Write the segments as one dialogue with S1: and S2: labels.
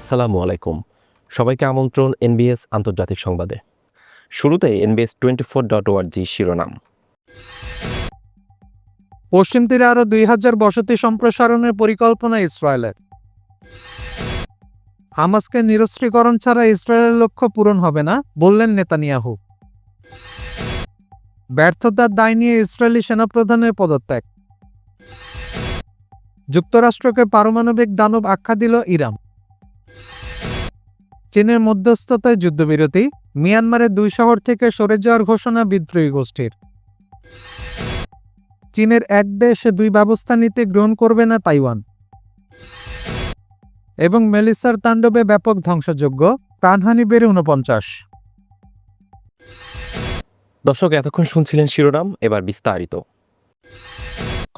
S1: আসসালামু আলাইকুম সবাইকে আমন্ত্রণ এনবিএস আন্তর্জাতিক সংবাদে শুরুতে এনবিএস টোয়েন্টি ফোর ডট ওয়ার্জি শিরোনাম
S2: পশ্চিম তীরে আরও দুই হাজার বসতি সম্প্রসারণের পরিকল্পনা ইসরায়েলের হামাসকে নিরস্ত্রীকরণ ছাড়া ইসরায়েলের লক্ষ্য পূরণ হবে না বললেন নেতানিয়াহু ব্যর্থতার দায় নিয়ে ইসরায়েলি সেনাপ্রধানের পদত্যাগ যুক্তরাষ্ট্রকে পারমাণবিক দানব আখ্যা দিল ইরান চীনের মধ্যস্থতায় যুদ্ধবিরতি মিয়ানমারের দুই শহর থেকে সরে যাওয়ার ঘোষণা বিদ্রোহী গোষ্ঠীর চীনের এক দেশ দুই ব্যবস্থা নিতে গ্রহণ করবে না তাইওয়ান এবং মেলিসার তাণ্ডবে ব্যাপক ধ্বংসযোগ্য প্রাণহানি বেড়ে উনপঞ্চাশ দর্শক এতক্ষণ শুনছিলেন শিরোনাম এবার বিস্তারিত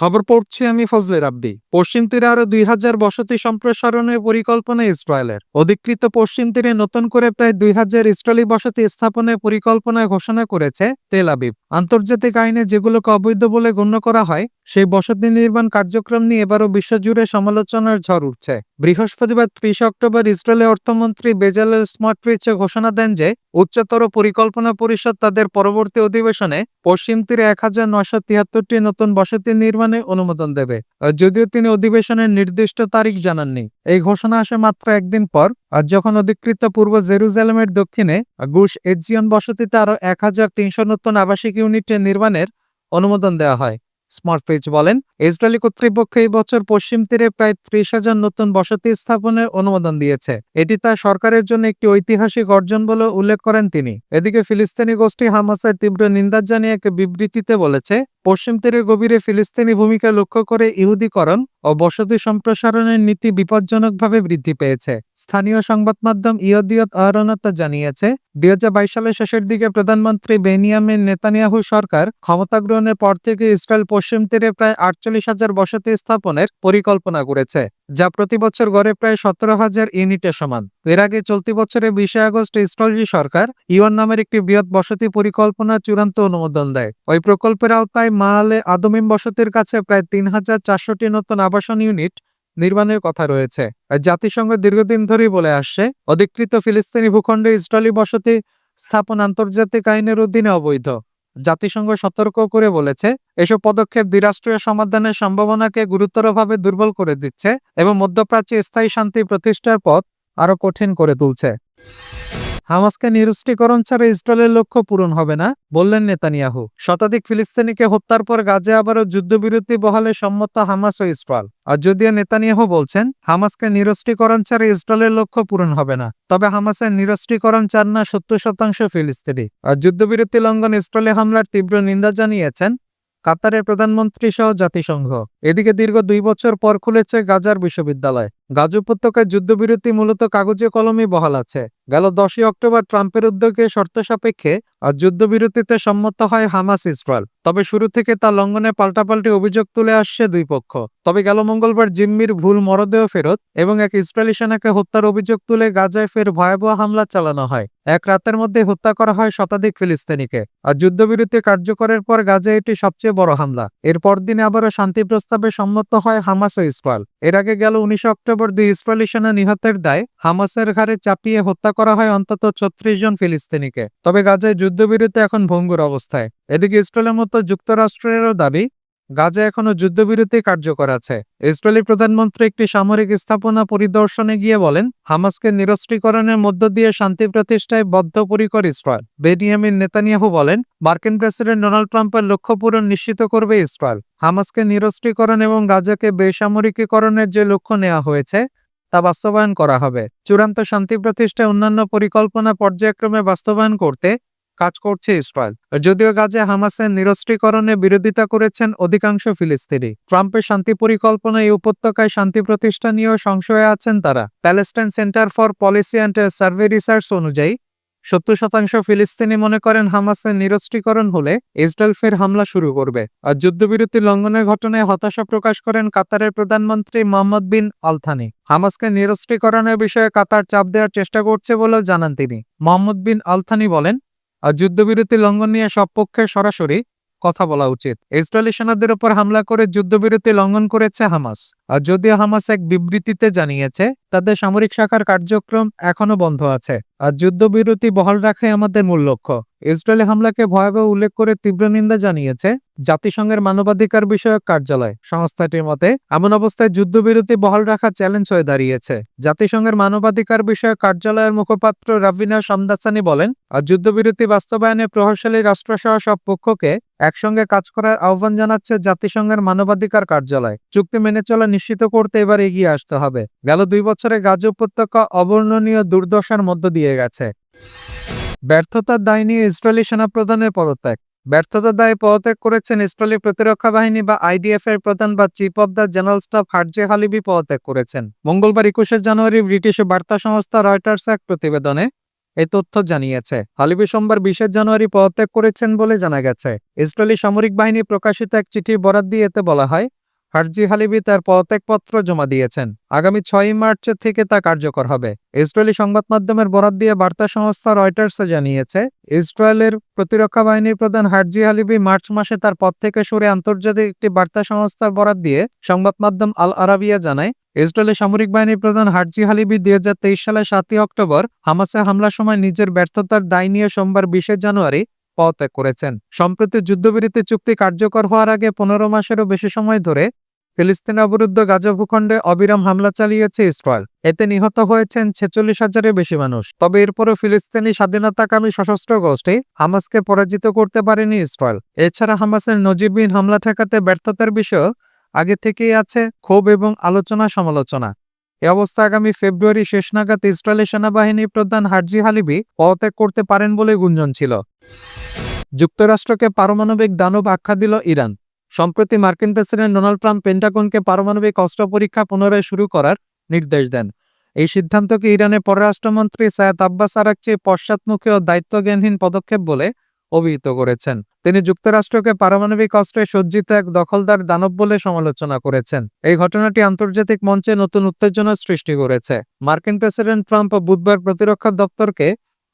S2: খবর পড়ছি আমি ফজলে রাব্বি পশ্চিম তীরে আরো দুই হাজার বসতি সম্প্রসারণের পরিকল্পনা ইসরায়েলের অধিকৃত পশ্চিম তীরে নতুন করে প্রায় দুই হাজার ইসরায়েলি বসতি স্থাপনের পরিকল্পনা ঘোষণা করেছে তেল আবিব আন্তর্জাতিক আইনে যেগুলোকে অবৈধ বলে গণ্য করা হয় সেই বসতি নির্মাণ কার্যক্রম নিয়ে এবারও বিশ্বজুড়ে সমালোচনার ঝড় উঠছে বৃহস্পতিবার ত্রিশ অক্টোবর ইসরায়েলের অর্থমন্ত্রী বেজালেল স্মটরিচে ঘোষণা দেন যে উচ্চতর পরিকল্পনা পরিষদ তাদের পরবর্তী অধিবেশনে পশ্চিম তীরে এক হাজার নয়শো তিয়াত্তরটি নতুন বসতি নির্মাণে অনুমোদন দেবে যদিও তিনি অধিবেশনের নির্দিষ্ট তারিখ জানাননি এই ঘোষণা আসে মাত্র একদিন পর যখন অধিকৃত পূর্ব জেরুজালেমের দক্ষিণে গুশ এজিয়ন বসতিতে আরও এক হাজার তিনশো নতুন আবাসিক ইউনিটের নির্মাণের অনুমোদন দেওয়া হয় স্মার্ট বলেন ইসরায়েলি কর্তৃপক্ষ এই বছর পশ্চিম তীরে প্রায় ত্রিশ হাজার নতুন বসতি স্থাপনের অনুমোদন দিয়েছে এটি তার সরকারের জন্য একটি ঐতিহাসিক অর্জন বলে উল্লেখ করেন তিনি এদিকে ফিলিস্তিনি গোষ্ঠী হামাসের তীব্র নিন্দা জানিয়ে এক বিবৃতিতে বলেছে পশ্চিম তীরে গভীরে ফিলিস্তিনি ভূমিকা লক্ষ্য করে ইহুদিকরণ ও বসতি সম্প্রসারণের নীতি বিপজ্জনকভাবে বৃদ্ধি পেয়েছে স্থানীয় সংবাদ মাধ্যম ইয়দিয়ত আহরণতা জানিয়েছে দুই সালের শেষের দিকে প্রধানমন্ত্রী বেনিয়ামিন নেতানিয়াহু সরকার ক্ষমতা গ্রহণের পর থেকে ইসরায়েল পশ্চিম তীরে প্রায় আটচল্লিশ হাজার বসতি স্থাপনের পরিকল্পনা করেছে যা প্রতি বছর গড়ে প্রায় সতেরো হাজার ইউনিটের সমান এর আগে চলতি বছরে বিশে আগস্ট ইস্টলজি সরকার ইউএন নামের একটি বৃহৎ বসতি পরিকল্পনা চূড়ান্ত অনুমোদন দেয় ওই প্রকল্পের আওতায় মালে আদমিম বসতির কাছে প্রায় তিন হাজার চারশোটি নতুন আবাসন ইউনিট নির্মাণের কথা রয়েছে জাতিসংঘ দীর্ঘদিন ধরেই বলে আসছে অধিকৃত ফিলিস্তিনি ভূখণ্ডে ইসরায়েলি বসতি স্থাপন আন্তর্জাতিক আইনের অধীনে অবৈধ জাতিসংঘ সতর্ক করে বলেছে এসব পদক্ষেপ দ্বিরাষ্ট্রীয় সমাধানের সম্ভাবনাকে গুরুতরভাবে দুর্বল করে দিচ্ছে এবং মধ্যপ্রাচ্যে স্থায়ী শান্তি প্রতিষ্ঠার পথ আরও কঠিন করে তুলছে হামাসকে নিরুষ্টিকরণ ছাড়া ইসরায়েলের লক্ষ্য পূরণ হবে না বললেন নেতানিয়াহু শতাধিক ফিলিস্তিনিকে হত্যার পর গাজে আবারও যুদ্ধবিরতি বহালে সম্মত হামাস ও ইসরায়েল আর যদিও নেতানিয়াহু বলছেন হামাসকে নিরস্ত্রীকরণ ছাড়া ইসরায়েলের লক্ষ্য পূরণ হবে না তবে হামাসের নিরস্ত্রীকরণ চান না সত্তর শতাংশ ফিলিস্তিনি আর যুদ্ধবিরতি লঙ্ঘন ইসরায়েলে হামলার তীব্র নিন্দা জানিয়েছেন কাতারের প্রধানমন্ত্রী সহ জাতিসংঘ এদিকে দীর্ঘ দুই বছর পর খুলেছে গাজার বিশ্ববিদ্যালয় গাজ উপত্যকায় যুদ্ধবিরতি মূলত কাগজে কলমে বহাল আছে গেল দশই অক্টোবর ট্রাম্পের উদ্যোগে শর্ত সাপেক্ষে যুদ্ধবিরতিতে সম্মত হয় হামাস ইসরায়েল তবে শুরু থেকে তা লঙ্ঘনে পাল্টাপাল্টি অভিযোগ তুলে আসছে দুই পক্ষ তবে গেল মঙ্গলবার জিম্মির ভুল মরদেহ ফেরত এবং এক ইসরায়েলি সেনাকে হত্যার অভিযোগ তুলে গাজায় ফের ভয়াবহ হামলা চালানো হয় এক রাতের মধ্যে হত্যা করা হয় শতাধিক ফিলিস্তিনিকে আর যুদ্ধবিরতি কার্যকরের পর গাজায় এটি সবচেয়ে বড় হামলা এরপর দিনে আবারও শান্তি প্রস্তাবে সম্মত হয় হামাস ও ইসরায়েল এর আগে গেল উনিশে অক্টোবর বরাবর দুই নিহতের দায় হামাসের ঘাড়ে চাপিয়ে হত্যা করা হয় অন্তত ছত্রিশ জন ফিলিস্তিনিকে তবে গাজায় যুদ্ধবিরতি এখন ভঙ্গুর অবস্থায় এদিকে ইসরায়েলের মতো যুক্তরাষ্ট্রেরও দাবি গাজা এখনও যুদ্ধবিরতি কার্যকর আছে ইসরায়েলি প্রধানমন্ত্রী একটি সামরিক স্থাপনা পরিদর্শনে গিয়ে বলেন হামাসকে নিরস্ত্রীকরণের মধ্য দিয়ে শান্তি প্রতিষ্ঠায় বদ্ধপরিকর ইসরায়েল বেনিয়ামিন নেতানিয়াহু বলেন মার্কিন প্রেসিডেন্ট ডোনাল্ড ট্রাম্পের লক্ষ্য পূরণ নিশ্চিত করবে ইসরায়েল হামাসকে নিরস্ত্রীকরণ এবং গাজাকে বেসামরিকীকরণের যে লক্ষ্য নেওয়া হয়েছে তা বাস্তবায়ন করা হবে চূড়ান্ত শান্তি প্রতিষ্ঠায় অন্যান্য পরিকল্পনা পর্যায়ক্রমে বাস্তবায়ন করতে কাজ করছে ইসরায়েল যদিও গাজে হামাসের নিরস্ত্রীকরণে বিরোধিতা করেছেন অধিকাংশ ফিলিস্তিনি ট্রাম্পের শান্তি পরিকল্পনা এই উপত্যকায় শান্তি প্রতিষ্ঠা নিয়েও সংশয়ে আছেন তারা Palestine centre for policy and survey research অনুযায়ী সত্তর শতাংশ ফিলিস্তিনি মনে করেন হামাসের নিরস্ত্রীকরণ হলে ইসরায়েল ফের হামলা শুরু করবে আর যুদ্ধবিরতি লঙ্ঘনের ঘটনায় হতাশা প্রকাশ করেন কাতারের প্রধানমন্ত্রী মোহাম্মদ বিন আলথানি হামাসকে নিরস্ত্রীকরণের বিষয়ে কাতার চাপ দেওয়ার চেষ্টা করছে বলেও জানান তিনি মোহাম্মদ বিন আলথানি বলেন আর যুদ্ধবিরতি লঙ্ঘন নিয়ে সব পক্ষে সরাসরি কথা বলা উচিত ইসরায়েলি সেনাদের ওপর হামলা করে যুদ্ধবিরতি লঙ্ঘন করেছে হামাস আর যদিও হামাস এক বিবৃতিতে জানিয়েছে তাদের সামরিক শাখার কার্যক্রম এখনও বন্ধ আছে আর যুদ্ধবিরতি বহাল রাখাই আমাদের মূল লক্ষ্য ইসরায়েলি হামলাকে ভয়াবহ উল্লেখ করে তীব্র নিন্দা জানিয়েছে জাতিসংঘের মানবাধিকার বিষয়ক কার্যালয় সংস্থাটির মতে এমন অবস্থায় যুদ্ধবিরতি বহাল রাখা চ্যালেঞ্জ হয়ে দাঁড়িয়েছে জাতিসংঘের মানবাধিকার বিষয়ক কার্যালয়ের মুখপাত্র রাবিনা সামদাসানি বলেন আর যুদ্ধবিরতি বাস্তবায়নে প্রভাবশালী রাষ্ট্রসহ সব পক্ষকে একসঙ্গে কাজ করার আহ্বান জানাচ্ছে জাতিসংঘের মানবাধিকার কার্যালয় চুক্তি মেনে চলা নিশ্চিত করতে এবার এগিয়ে আসতে হবে গেল দুই বছর বছরে গাজী উপত্যকা অবর্ণনীয় দুর্দশার মধ্য দিয়ে গেছে ব্যর্থতার দায় নিয়ে ইসরায়েলি সেনাপ্রধানের পদত্যাগ ব্যর্থতার দায়ে পদত্যাগ করেছেন ইসরায়েলি প্রতিরক্ষা বাহিনী বা আইডিএফ এর প্রধান বা chief of the general staff Herzi Halevi পদত্যাগ করেছেন মঙ্গলবার একুশে জানুয়ারি ব্রিটিশ বার্তা সংস্থা রয়টার্স এক প্রতিবেদনে এ তথ্য জানিয়েছে হালিবি সোমবার বিশে জানুয়ারি পদত্যাগ করেছেন বলে জানা গেছে ইসরায়েলি সামরিক বাহিনী প্রকাশিত এক চিঠির বরাদ দিয়ে এতে বলা হয় হারজি হালিবি তার পদত্যাগপত্র জমা দিয়েছেন আগামী ছয়ই মার্চ থেকে তা কার্যকর হবে ইসরায়েলি সংবাদ মাধ্যমের বরাত দিয়ে বার্তা সংস্থা রয়টার্সে জানিয়েছে ইসরায়েলের প্রতিরক্ষা বাহিনীর প্রধান হারজি হালিবি মার্চ মাসে তার পদ থেকে সরে আন্তর্জাতিক একটি বার্তা সংস্থার বরাত দিয়ে সংবাদ মাধ্যম আল আরাবিয়া জানায় ইসরায়েলের সামরিক বাহিনীর প্রধান হারজি হালিবি দুই হাজার তেইশ সালে সাতই অক্টোবর হামাসে হামলার সময় নিজের ব্যর্থতার দায় নিয়ে সোমবার বিশে জানুয়ারি পদত্যাগ করেছেন সম্প্রতি যুদ্ধবিরতি চুক্তি কার্যকর হওয়ার আগে পনেরো মাসেরও বেশি সময় ধরে ফিলিস্তিন অবরুদ্ধ গাজা ভূখণ্ডে অবিরাম হামলা চালিয়েছে ইসরায়েল এতে নিহত হয়েছেন ছেচল্লিশ হাজারের বেশি মানুষ তবে এরপরও ফিলিস্তিনি স্বাধীনতাকামী সশস্ত্র গোষ্ঠী হামাসকে পরাজিত করতে পারেনি ইসরায়েল এছাড়া হামাসের নজিবিন হামলা ঠেকাতে ব্যর্থতার বিষয়ে আগে থেকেই আছে ক্ষোভ এবং আলোচনা সমালোচনা এ অবস্থা আগামী ফেব্রুয়ারি শেষ নাগাদ ইসরায়েলের সেনাবাহিনী প্রধান হারজি হালিবি পদত্যাগ করতে পারেন বলে গুঞ্জন ছিল যুক্তরাষ্ট্রকে পারমাণবিক দানব আখ্যা দিল ইরান সম্প্রতি মার্কিন প্রেসিডেন্ট ডোনাল্ড ট্রাম্প পেন্টাগনকে পারমাণবিক অস্ত্র পরীক্ষা পুনরায় শুরু করার নির্দেশ দেন এই সিদ্ধান্তকে ইরানের পররাষ্ট্রমন্ত্রী সায়দ আব্বাস আরাকচি পশ্চাৎমুখী ও দায়িত্বজ্ঞানহীন পদক্ষেপ বলে অভিহিত করেছেন তিনি যুক্তরাষ্ট্রকে পারমাণবিক অস্ত্রে সজ্জিত এক দখলদার দানব বলে সমালোচনা করেছেন এই ঘটনাটি আন্তর্জাতিক মঞ্চে নতুন উত্তেজনার সৃষ্টি করেছে মার্কিন প্রেসিডেন্ট ট্রাম্প বুধবার প্রতিরক্ষা দপ্তরকে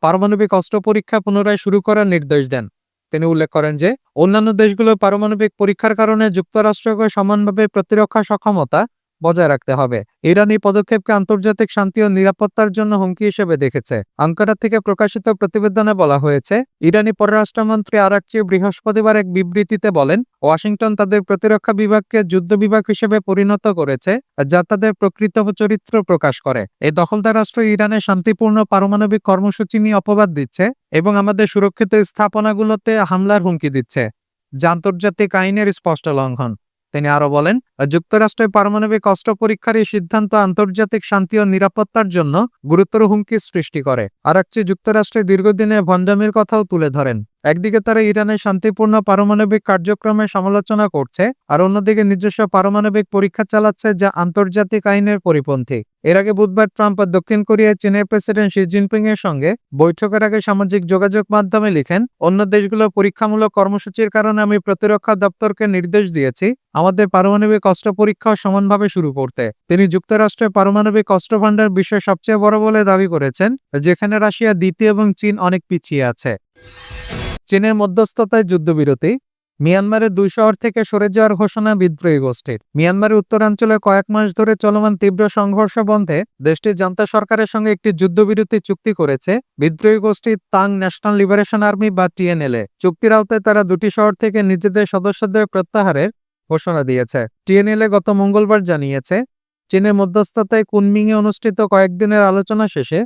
S2: পারমাণবিক অস্ত্র পরীক্ষা পুনরায় শুরু করার নির্দেশ দেন তিনি উল্লেখ করেন যে অন্যান্য দেশগুলোর পারমাণবিক পরীক্ষার কারণে যুক্তরাষ্ট্রকে সমানভাবে প্রতিরক্ষা সক্ষমতা বজায় রাখতে হবে ইরান এই পদক্ষেপকে আন্তর্জাতিক শান্তি ও নিরাপত্তার জন্য হুমকি হিসেবে দেখেছে আঙ্কারা থেকে প্রকাশিত প্রতিবেদনে বলা হয়েছে ইরানি পররাষ্ট্রমন্ত্রী আরাকচি বৃহস্পতিবার এক বিবৃতিতে বলেন ওয়াশিংটন তাদের প্রতিরক্ষা বিভাগকে যুদ্ধ বিভাগ হিসেবে পরিণত করেছে যা তাদের প্রকৃত চরিত্র প্রকাশ করে এই দখলদার রাষ্ট্র ইরানে শান্তিপূর্ণ পারমাণবিক কর্মসূচি নিয়ে অপবাদ দিচ্ছে এবং আমাদের সুরক্ষিত স্থাপনাগুলোতে হামলার হুমকি দিচ্ছে যা আন্তর্জাতিক আইনের স্পষ্ট লঙ্ঘন তিনি আরও বলেন যুক্তরাষ্ট্রে পারমাণবিক অস্ত্র পরীক্ষার এই সিদ্ধান্ত আন্তর্জাতিক শান্তি ও নিরাপত্তার জন্য গুরুতর হুমকি সৃষ্টি করে একটি যুক্তরাষ্ট্রে দীর্ঘদিনের ভণ্ডামির কথাও তুলে ধরেন একদিকে তারা ইরানের শান্তিপূর্ণ পারমাণবিক কার্যক্রমে সমালোচনা করছে আর অন্যদিকে নিজস্ব পারমাণবিক পরীক্ষা চালাচ্ছে যা আন্তর্জাতিক আইনের পরিপন্থী এর আগে বুধবার ট্রাম্প দক্ষিণ কোরিয়ায় চীনের প্রেসিডেন্ট শি জিনপিং এর সঙ্গে বৈঠকের আগে সামাজিক যোগাযোগ মাধ্যমে লিখেন অন্য দেশগুলো পরীক্ষামূলক কর্মসূচির কারণে আমি প্রতিরক্ষা দপ্তরকে নির্দেশ দিয়েছি আমাদের পারমাণবিক কষ্ট পরীক্ষা সমানভাবে শুরু করতে তিনি যুক্তরাষ্ট্রের পারমাণবিক অস্ত্র ভাণ্ডার বিশ্বের সবচেয়ে বড় বলে দাবি করেছেন যেখানে রাশিয়া দ্বিতীয় এবং চীন অনেক পিছিয়ে আছে চীনের মধ্যস্থতায় যুদ্ধবিরতি মিয়ানমারের দুই শহর থেকে সরে যাওয়ার ঘোষণা বিদ্রোহী গোষ্ঠীর মিয়ানমারের উত্তরাঞ্চলে কয়েক মাস ধরে চলমান তীব্র সংঘর্ষ বন্ধে দেশটির জনতা সরকারের সঙ্গে একটি যুদ্ধবিরতি চুক্তি করেছে বিদ্রোহী গোষ্ঠী তাং ন্যাশনাল লিবারেশন আর্মি বা টিএনএলএ চুক্তির আওতায় তারা দুটি শহর থেকে নিজেদের সদস্যদের প্রত্যাহারের ঘোষণা দিয়েছে টিএনএলএ গত মঙ্গলবার জানিয়েছে চীনের মধ্যস্থতায় কুনমিংয়ে অনুষ্ঠিত কয়েকদিনের আলোচনা শেষে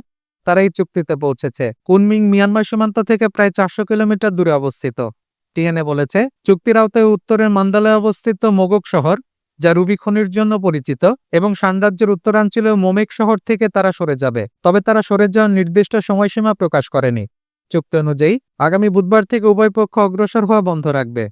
S2: তারা এই চুক্তিতে পৌঁছেছে কুনমিং মিয়ানমার সীমান্ত থেকে প্রায় চারশো কিলোমিটার দূরে অবস্থিত টিএনএ বলেছে চুক্তির আওতায় উত্তরের মান্দালয় অবস্থিত মোগক শহর যা রুবি খনির জন্য পরিচিত এবং সানরাজ্যের উত্তরাঞ্চলীয় মোমেক শহর থেকে তারা সরে যাবে তবে তারা সরে যাওয়ার নির্দিষ্ট সময়সীমা প্রকাশ করেনি চুক্তি অনুযায়ী আগামী বুধবার থেকে উভয় পক্ষ অগ্রসর হওয়া বন্ধ রাখবে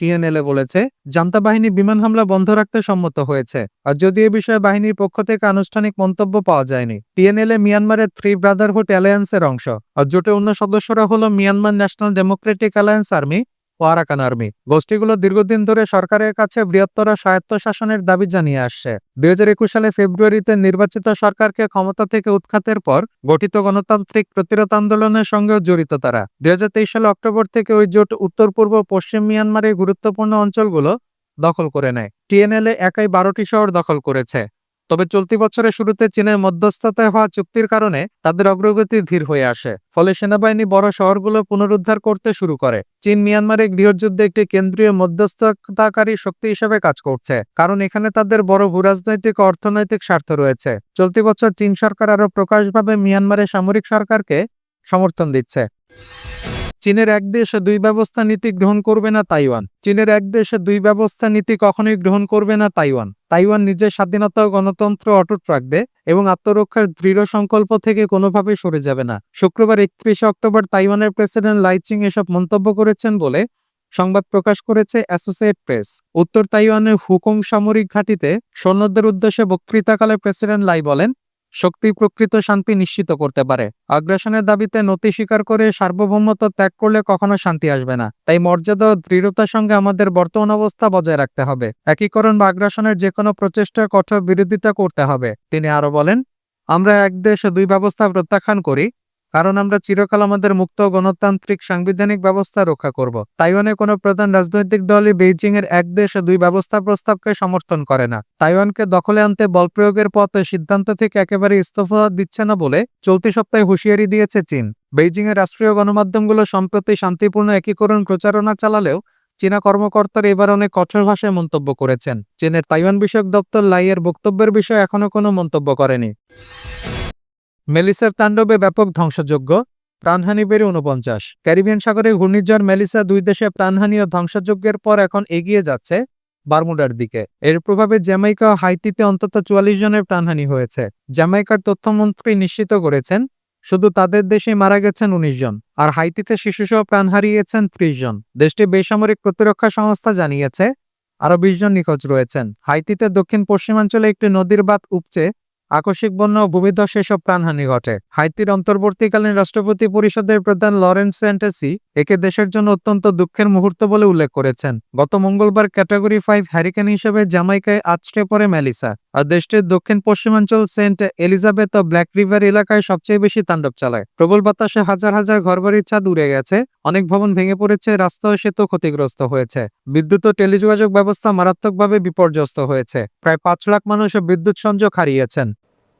S2: টিএনএলএ বলেছে জান্তা বাহিনী বিমান হামলা বন্ধ রাখতে সম্মত হয়েছে আর যদি এ বিষয়ে বাহিনীর পক্ষ থেকে আনুষ্ঠানিক মন্তব্য পাওয়া যায়নি টিএনএলএ মিয়ানমারের থ্রি ব্রাদারহুড অ্যালায়েন্সের অংশ আর জোটের অন্য সদস্যরা হল Myanmar national democratic alliance army ও আরাকান আর্মি গোষ্ঠীগুলো দীর্ঘদিন ধরে সরকারের কাছে বৃহত্তর স্বায়ত্তশাসনের দাবি জানিয়ে আসছে দুই সালে ফেব্রুয়ারিতে নির্বাচিত সরকারকে ক্ষমতা থেকে উৎখাতের পর গঠিত গণতান্ত্রিক প্রতিরোধ আন্দোলনের সঙ্গেও জড়িত তারা দুই সালে অক্টোবর থেকে ওই জোট উত্তর পূর্ব পশ্চিম মিয়ানমারের গুরুত্বপূর্ণ অঞ্চলগুলো দখল করে নেয় টিএনএলএ একাই বারোটি শহর দখল করেছে তবে চলতি বছরের শুরুতে চীনের মধ্যস্থতায় হওয়া চুক্তির কারণে তাদের অগ্রগতি ধীর হয়ে আসে ফলে সেনাবাহিনী বড় শহরগুলো পুনরুদ্ধার করতে শুরু করে চীন মিয়ানমারে গৃহযুদ্ধে একটি কেন্দ্রীয় মধ্যস্থতাকারী শক্তি হিসেবে কাজ করছে কারণ এখানে তাদের বড় ভূরাজনৈতিক অর্থনৈতিক স্বার্থ রয়েছে চলতি বছর চীন সরকার আরও প্রকাশভাবে মিয়ানমারের সামরিক সরকারকে সমর্থন দিচ্ছে চীনের এক দেশে দুই ব্যবস্থা নীতি গ্রহণ করবে না তাইওয়ান চীনের এক দেশে দুই ব্যবস্থা নীতি কখনোই গ্রহণ করবে না তাইওয়ান তাইওয়ান নিজের স্বাধীনতা ও গণতন্ত্র অটুট রাখবে এবং আত্মরক্ষার দৃঢ় সংকল্প থেকে কোনোভাবে সরে যাবে না শুক্রবার একত্রিশে অক্টোবর তাইওয়ানের প্রেসিডেন্ট লাইচিং এসব মন্তব্য করেছেন বলে সংবাদ প্রকাশ করেছে অ্যাসোসিয়েট প্রেস উত্তর তাইওয়ানের হুকুম সামরিক ঘাঁটিতে সৈন্যদের উদ্দেশ্যে বক্তৃতাকালে প্রেসিডেন্ট লাই বলেন শক্তি প্রকৃত শান্তি নিশ্চিত করতে পারে আগ্রাসনের দাবিতে নতি স্বীকার করে সার্বভৌমত্ব ত্যাগ করলে কখনো শান্তি আসবে না তাই মর্যাদা ও দৃঢ়তার সঙ্গে আমাদের বর্তমান অবস্থা বজায় রাখতে হবে একীকরণ বা আগ্রাসনের যে কোনো প্রচেষ্টা কঠোর বিরোধিতা করতে হবে তিনি আরো বলেন আমরা এক দেশ দুই ব্যবস্থা প্রত্যাখ্যান করি কারণ আমরা চিরকাল আমাদের মুক্ত গণতান্ত্রিক সাংবিধানিক ব্যবস্থা রক্ষা করব তাইওয়ানে কোনো প্রধান রাজনৈতিক দলই বেইজিং এর এক দেশ দুই ব্যবস্থা প্রস্তাবকে সমর্থন করে না তাইওয়ানকে দখলে আনতে বল প্রয়োগের পথে সিদ্ধান্ত থেকে একেবারে ইস্তফা দিচ্ছে না বলে চলতি সপ্তাহে হুঁশিয়ারি দিয়েছে চীন বেইজিংয়ের রাষ্ট্রীয় গণমাধ্যমগুলো সম্প্রতি শান্তিপূর্ণ একীকরণ প্রচারণা চালালেও চীনা কর্মকর্তারা এবার অনেক কঠোর ভাষায় মন্তব্য করেছেন চীনের তাইওয়ান বিষয়ক দপ্তর লাইয়ের বক্তব্যের বিষয়ে এখনও কোনো মন্তব্য করেনি মেলিসার তাণ্ডবে ব্যাপক ধ্বংসযোগ্য প্রাণহানি বেড়ে উনপঞ্চাশ ক্যারিবিয়ান সাগরে ঘূর্ণিঝড় মেলিসা দুই দেশে প্রাণহানি ও ধ্বংসযজ্ঞের পর এখন এগিয়ে যাচ্ছে বারমুডার দিকে এর প্রভাবে জ্যামাইকা ও হাইতিতে অন্তত চুয়াল্লিশ জনের প্রাণহানি হয়েছে জ্যামাইকার তথ্যমন্ত্রী নিশ্চিত করেছেন শুধু তাদের দেশে মারা গেছেন উনিশ জন আর হাইতিতে শিশুসহ প্রাণ হারিয়েছেন ত্রিশ জন দেশটি বেসামরিক প্রতিরক্ষা সংস্থা জানিয়েছে আরও বিশ জন নিখোঁজ রয়েছেন হাইতিতে দক্ষিণ পশ্চিমাঞ্চলে একটি নদীর বাঁধ উপচে আকস্মিক বন্য ভূমিধ্বস সব প্রাণহানি ঘটে হাইতির অন্তর্বর্তীকালীন রাষ্ট্রপতি পরিষদের প্রধান লরেন্স স্যান্টেসি একে দেশের জন্য অত্যন্ত দুঃখের মুহূর্ত বলে উল্লেখ করেছেন গত মঙ্গলবার ক্যাটাগরি ফাইভ হ্যারিকেন হিসেবে জামাইকায় আছড়ে পড়ে ম্যালিসা আর দেশটির দক্ষিণ পশ্চিমাঞ্চল সেন্ট এলিজাবেথ ও ব্ল্যাক রিভার এলাকায় সবচেয়ে বেশি তাণ্ডব চালায় প্রবল বাতাসে হাজার হাজার ঘরবাড়ির ছাদ উড়ে গেছে অনেক ভবন ভেঙে পড়েছে রাস্তা ও সেতু ক্ষতিগ্রস্ত হয়েছে বিদ্যুৎ ও টেলিযোগাযোগ ব্যবস্থা মারাত্মকভাবে বিপর্যস্ত হয়েছে প্রায় পাঁচ লাখ মানুষ বিদ্যুৎ সংযোগ হারিয়েছেন